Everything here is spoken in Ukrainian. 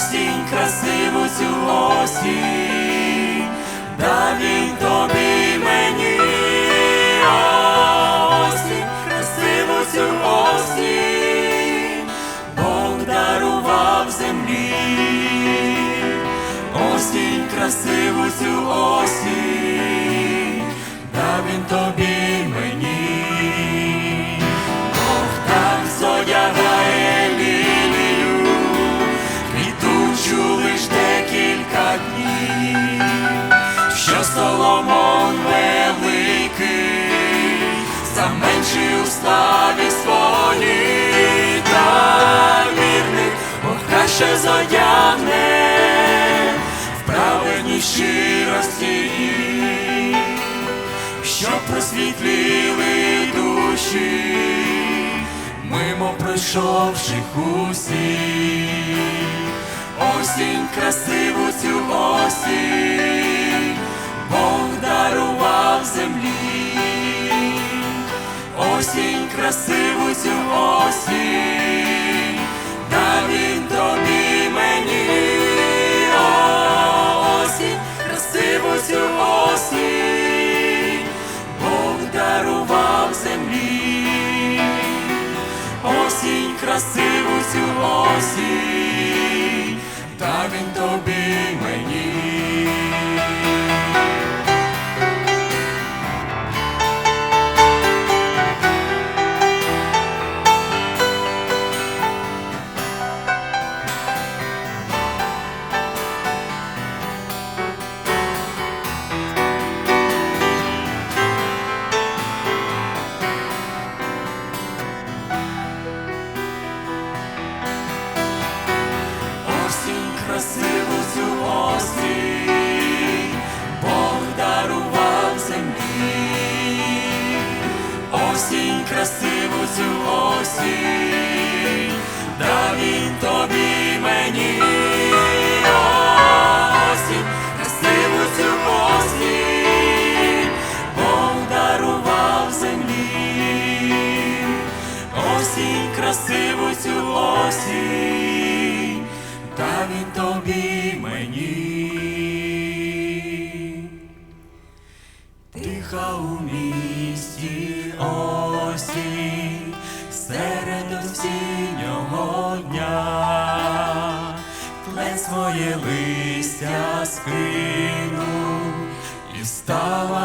осінь красиву цю осінь, да він тобі мені, осінь красиву цю осінь, Бог дарував землі, осінь красиву цю осінь, да він тобі Соломон великий, заменшив у славі своїй, та вірний, Бог краще зодягне в праведній щирості, щоб просвітліли душі, мимо пройшовших усі, осінь красиву цю осінь, осінь красиву цю осінь, цю да він тобі мені, осінь красиву цю осінь, Бог дарував землі, осінь красиву цю осінь, та він тобі мені. Осіннього дня, плен своє листя скинув і стала